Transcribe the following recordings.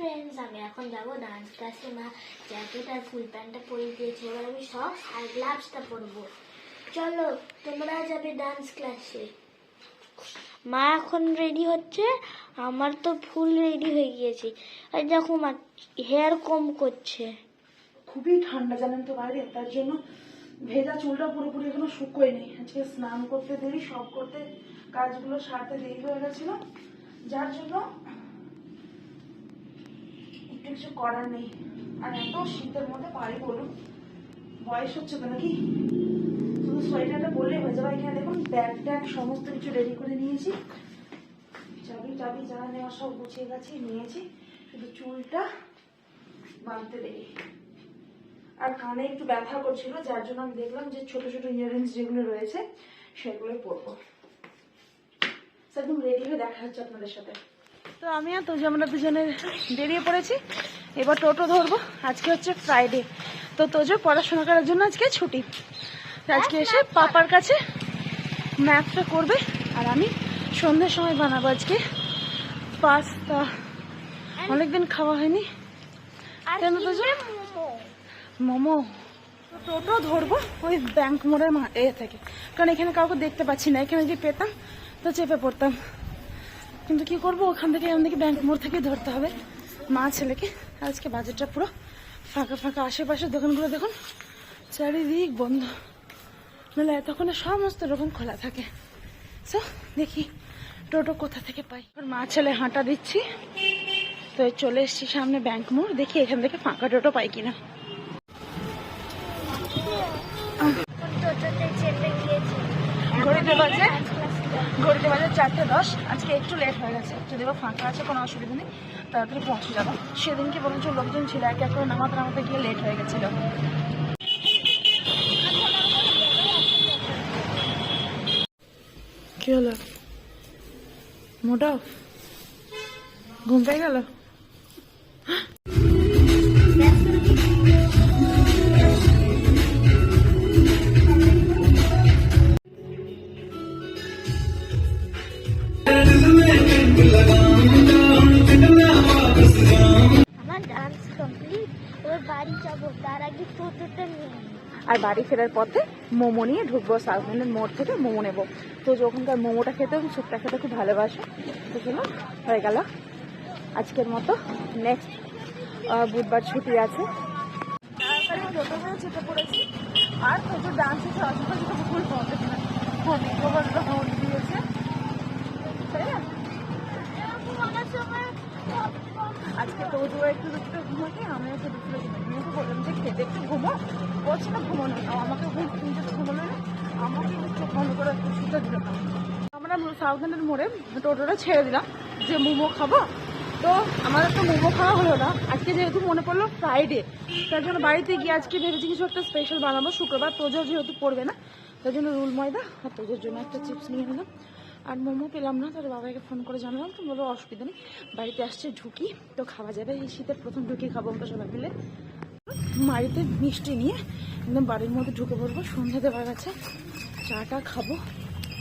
Friends আমি এখন যাব ডান্স ক্লাসে মা জ্যাকেট আর ফুল প্যান্টটা পরে দিয়েছে, এবার আমি সব আর গ্লাভসটা পরবো। চলো, তোমরা যাবে ডান্স ক্লাসে মা এখন রেডি হচ্ছে, আমার তো ফুল রেডি হয়ে গিয়েছে। আর দেখো মা হেয়ার কম করছে। খুবই ঠান্ডা জানেন তো বাইরে, তার জন্য ভেজা চুলটা পুরোপুরি এখনও শুকোয় নেই আজকে স্নান করতে দেরি, সব করতে কাজগুলো সারতে দেরি হয়ে গেছিল। যার জন্য কিছু করার নেই। আর এত শীতের মধ্যে পারি বলুন, বয়স হচ্ছে তো নাকি? শুধু সোয়েটারটা বললেই হয়ে যাবে। এখানে দেখুন, ব্যাগ ট্যাগ সমস্ত কিছু রেডি করে নিয়েছি। চাবি টাবি যা নেওয়া সব গুছিয়ে গেছি নিয়েছি। শুধু চুলটা বাঁধতে দেরি। আর কানে একটু ব্যথা করছিল, যার জন্য আমি দেখলাম যে ছোট ছোট ইয়ারিংস যেগুলো রয়েছে সেগুলো পরবো। একদম রেডি হয়ে দেখা হচ্ছে আপনাদের সাথে। তো আমি আর তুই আমরা দুজনে বেরিয়ে পড়েছি। এবার টোটো ধরবো। আজকে হচ্ছে ফ্রাইডে তো তোজো পড়াশোনা করার জন্য আজকে ছুটি। আজকে এসে পাপার কাছে ম্যাথটা করবে আর আমি সন্ধ্যের সময় বানাবো আজকে পাস্তা অনেকদিন খাওয়া হয়নি। কেন তো যে? কিনবে মোমো? মোমো। তো টোটো ধরবো ওই ব্যাংক মোড়ের মা- এ থেকে। কারণ এখানে কাউকে দেখতে পাচ্ছি না। এখানে যদি পেতাম তো চেপে পড়তাম। কিন্তু কি করব? ওখান থেকে আমাদেরকে ব্যাংক মোড় থেকে ধরতে হবে। মা ছেলেকে। আজকে বাজারটা পুরো ফাঁকা ফাঁকা। আশেপাশের দোকানগুলো দেখুন চারিদিক বন্ধ। নাহলে এতক্ষণে সমস্ত রকম খোলা থাকে। সো দেখি টোটো কোথা থেকে পাই। মা ছেলে হাঁটা দিচ্ছি। তো চলে এসছি সামনে ব্যাংক মোড়। দেখি এখান থেকে ফাঁকা টোটো পাই কিনা। বাজে। ঘড়িতে বাজে চারটে দশ। আজকে একটু লেট হয়ে গেছে। যদি বা ফাঁকা আছে, কোনো অসুবিধা নেই। তাড়াতাড়ি পৌঁছে যাব। সেদিনকে বরঞ্চ লোকজন ছিল, এক এক নামাতে নামাতে গিয়ে লেট হয়ে গেছিল। কি হলো? মোটা? ঘুম পেয়ে গেল? আর বাড়ি ফেরার পথে মোমো নিয়ে ঢুকবো সাউথ মোড় থেকে মোমো নেব। তো যখনকার মোমোটা খেতে আমি স্যুপটা খেতে খুব ভালোবাসো, তো হয়ে গেল। আজকের মতো নেক্সট বুধবার ছুটি আছে। পড়েছি আর প্রচুর ডান্স হচ্ছে তো ভুল পাবে না ফোন গোবরটা ফোন দিয়েছে তাই না আজকে তোজো একটু দুটো ঘুমাকে আমি একটু দুটো ঘুমাই আমি ওকে বললাম যে খেতে একটু ঘুমো বলছে না। ঘুমানো আমাকে ঘুম তিনটে ঘুমানো না। আমাকে একটু বন্ধ করে একটু শুতে দিল আমরা সাউথ ইন্ডিয়ান মোড়ে টোটোটা ছেড়ে দিলাম যে মোমো খাব। তো আমাদের তো মোমো খাওয়া হলো না। আজকে যেহেতু মনে পড়ল ফ্রাইডে তার জন্য বাড়িতে গিয়ে আজকে ভেবেছি কিছু একটা স্পেশাল বানাবো। শুক্রবার তোজো যেহেতু পড়বে না, তার জন্য রুল ময়দা আর তোজোর জন্য একটা চিপস নিয়ে নিলাম। আর মোমো পেলাম না তার বাবাকে ফোন করে জানালাম। তো বলো অসুবিধা নেই। বাড়িতে আসছে ঢুকি। তো খাওয়া যাবে এই শীতের প্রথম ঢুকি খাব আমরা সবাই মিলে। বাড়িতে মিষ্টি নিয়ে একদম বাড়ির মধ্যে ঢুকে পড়ব সন্ধ্যা দেওয়া গেছে চাটা খাব,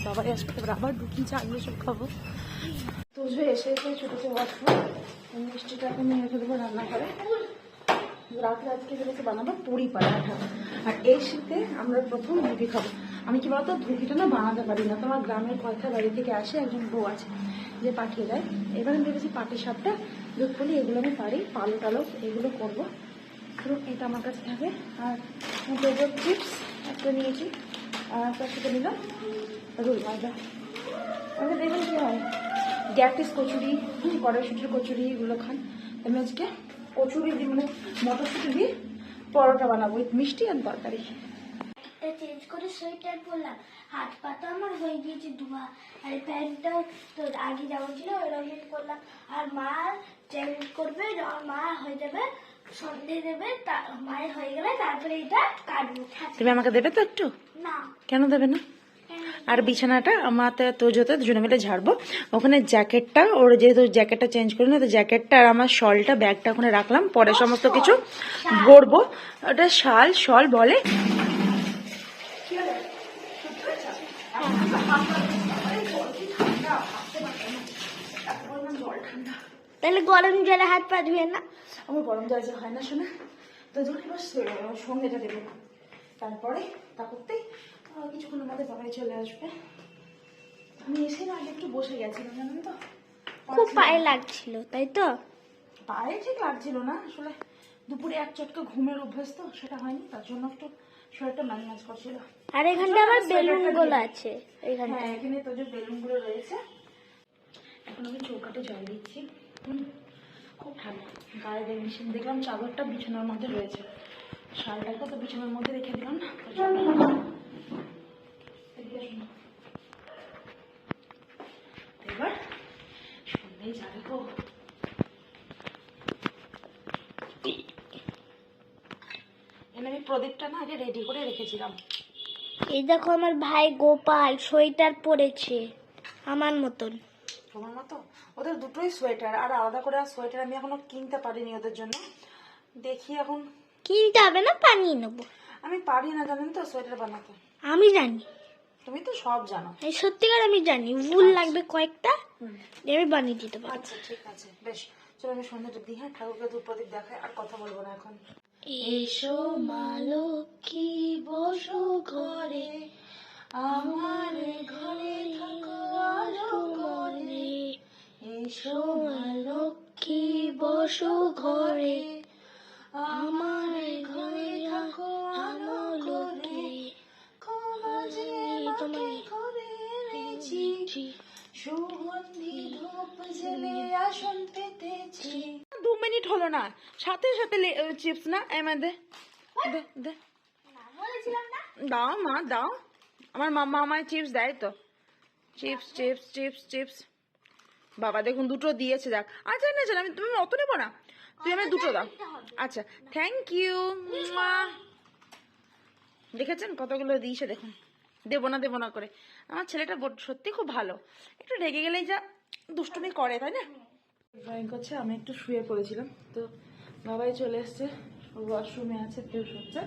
বাবাই আসবে আবার ঢুকি, চা দিয়ে সব খাব। তো যে এসে এসে ছোটো ছোটো বসবো মিষ্টিটাকে নিয়ে রেখে দেবো রান্না করে রাত্রে আজকে ভেবেছি বানাবো, পুরি পরাঠা। আর এই শীতে আমরা প্রথম ধুকি খাব। আমি কি বলতো ধুকিটা না বানাতে পারি না। তোমার গ্রামের কথা বাড়ি থেকে আসে একজন বউ আছে, যে পাঠিয়ে দেয়। এবার আমি ভেবেছি পাটি সাপটা দুধ পুলি, এগুলো আমি পারি পালো টালো এগুলো করব। তো এটা আমার কাছে থাকে আর ডোবর চিপস একটা নিয়েছি। আর তার সাথে নিলাম। রুল ময়দা আমাকে দেখবেন কি হয়। গ্যাটিস কচুরি কড়াইশুটির কচুরি এগুলো খান। আমি আজকে কচুরি দিয়ে মানে মটরশুটি দিয়ে পরোটা বানাবো, উইথ মিষ্টি আর তরকারি। একটা চেঞ্জ করে সোয়েটার পরলাম হাত পাতা আমার হয়ে গিয়েছে ধোয়া। আর প্যান্টটাও তো আগে যেমন ছিল ওইরকম করলাম। আর মা চেঞ্জ করবে মা হয়ে যাবে সন্ধে দেবে মায়ের হয়ে গেলে তারপরে এটা কাটবো তুমি আমাকে দেবে তো একটু? না। কেন দেবে না? আর বিছানাটা আমার তোজোতে দুজনে মিলে ঝাড়বো। ওখানে জ্যাকেটটা ওর যেহেতু জ্যাকেটটা চেঞ্জ করি না তো জ্যাকেটটা আর আমার শলটা ব্যাগটা ওখানে রাখলাম। পরে সমস্ত কিছু ভরবো ওটা শাল শল বলে। জল ঠান্ডা। তাহলে গরম জলে হাত পা ধুয়ে না আমার গরম জল যে হয় না শোনা তো যখন এবার সে- সন্ধ্যেটা দেবো। তারপরে তা করতেই আহ, কিছুক্ষণের মধ্যে বাবাই চলে আসবে। আমি এসে না আগে একটু বসে গেছিলাম জানেন তো? খুব পায়ে লাগছিল তাই তো? পায়ে ঠিক লাগছিল না আসলে দুপুরে এক চটকা ঘুমের অভ্যাস তো সেটা হয়নি তার জন্য একটু শরীরটা ম্যাজ করছিল। আর এখানটা আবার বেলুনগুলো আছে এখানটা। হ্যাঁ এখানে তো যে বেলুনগুলো রয়েছে এখন আমি চৌকাটে জল দিচ্ছি। খুব ঠান্ডা। গায়ে মেশিন দেখলাম চাদরটা বিছানার মধ্যে রয়েছে। শালটাকে তো বিছানার মধ্যে রেখে দিলাম। এবার সন্ধ্যেই যাবে গো। আমি প্রদীপটা না আগে রেডি করে রেখেছিলাম। এই দেখো আমার ভাই গোপাল সোয়েটার পরেছে আমার মতন। তোমার মতো? ওদের দুটোই সোয়েটার আর আলাদা করে আর সোয়েটার আমি এখনও কিনতে পারিনি ওদের জন্য। দেখি এখন। কিনতে হবে না বানিয়ে নেব। আমি পারি না জানেন তো সোয়েটার বানাতে। আমি জানি। তুমি তো সব জানো। এই সত্যিকার আমি জানি উল লাগবে কয়েকটা আমি বানিয়ে দিতে পারব। আচ্ছা ঠিক আছে। বেশ চলো আমি সন্ধ্যাটা দিই হ্যাঁ ঠাকুরকে ধূপ প্রদীপ দেখাই আর কথা বলব না এখন। এসো মা লক্ষ্মী বসো ঘরে আমার ঘরে থাকো আলো করে সুগন্ধি ধূপ আসন পেতেছি। দু মিনিট হলো না, সাথে সাথে চিপস না মধ্যে দে দে। দাও, মা, দাও। আমার মামা আমায় চিপস দেয় তো। Chips chips chips chips. বাবা দেখুন দুটো দিয়েছে দেখ আচ্ছা না চল আমি তুমি অত নেব না। তুই আমি দুটো দাও। আচ্ছা থ্যাংক ইউ দেখেছেন কতগুলো দিয়েছে দেখুন। দেবো না দেবো না করে। আমার ছেলেটা সত্যি খুব ভালো। একটু রেগে গেলেই যা দুষ্টুমি করে তাই না? ড্রয়িং করছে আমি একটু শুয়ে পড়েছিলাম। তো বাবাই চলে এসছে ওয়াশরুমে আছে ফ্রেশ হচ্ছে।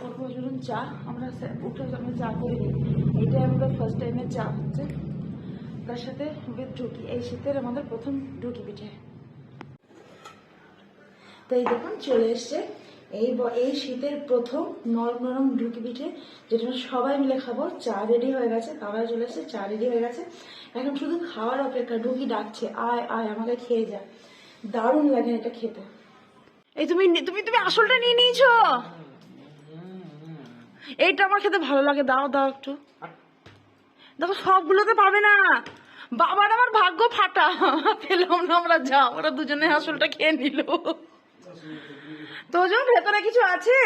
করব চা আমরা উঠে আমরা চা করি। এটাই আমাদের ফার্স্ট টাইমে চা হচ্ছে। তার সাথে ঢুকি এই শীতের আমাদের প্রথম ঢুকি পিঠে। তো এই দেখুন, চলে এসছে এই এই শীতের প্রথম নরম নরম ঢুকি পিঠে, যেটা সবাই মিলে খাব। চা রেডি হয়ে গেছে খাবার চলে এসছে, চা রেডি হয়ে গেছে। এখন শুধু খাওয়ার অপেক্ষা ঢুকি ডাকছে, আয় আয়, আমাকে খেয়ে যা। দারুণ লাগে এটা খেতে। এই তুমি তুমি তুমি আসলটা নিয়ে নিয়েছো? এইটা আমার খেতে ভালো লাগে, দাও দাও একটু। দেখো, সবগুলোতে পাবে না। বাবার আমার ভাগ্য ফাটা। পেলাম না আমরা যা ওরা দুজনে আসলটা খেয়ে নিল। তো ওজন ভেতরে কিছু আছে?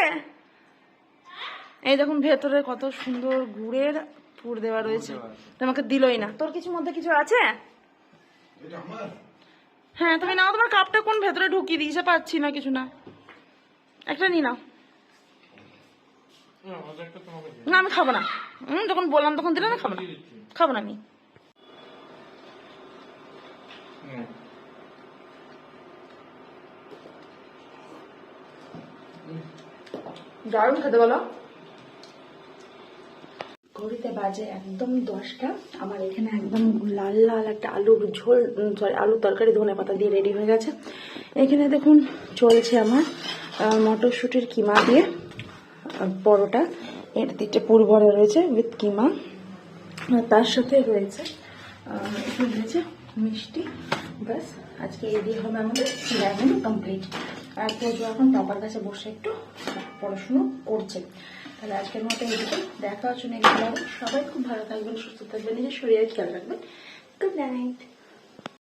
এই দেখুন, ভেতরে কত সুন্দর গুড়ের পুর দেওয়া রয়েছে। তোমাকে দিলই না। তোর কিছু মধ্যে কিছু আছে? হ্যাঁ তুমি নাও, তোমার কাপটা কোন ভেতরে ঢুকিয়ে দিয়েছে, পাচ্ছি না কিছু না। একটা নি নাও। না আমি খাব না। হুম যখন বললাম তখন দিলে না খাব না? খাব না আমি। দারুণ খেতে বলো। ঘড়িতে বাজে একদম দশটা। আমার এখানে একদম লাল লাল একটা আলুর ঝোল সরি আলুর তরকারি ধনে পাতা দিয়ে রেডি হয়ে গেছে। এখানে দেখুন চলছে আমার আহ, মটরশুঁটির কিমা দিয়ে। পরোটা। এর তিনটে পুর ভরা রয়েছে উইথ কিমা। তার সাথে রয়েছে একটু রয়েছে মিষ্টি। ব্যাস, আজকে এই দিয়ে হবে আমাদের লেমন কমপ্লিট আর পুজো এখন পাপার কাছে বসে একটু পড়াশুনো করছে। তাহলে আজকের মতো এইটুকু। দেখা হচ্ছে সবাই খুব ভালো থাকবেন, সুস্থ থাকবেন, নিজের শরীরের খেয়াল রাখবেন। Good night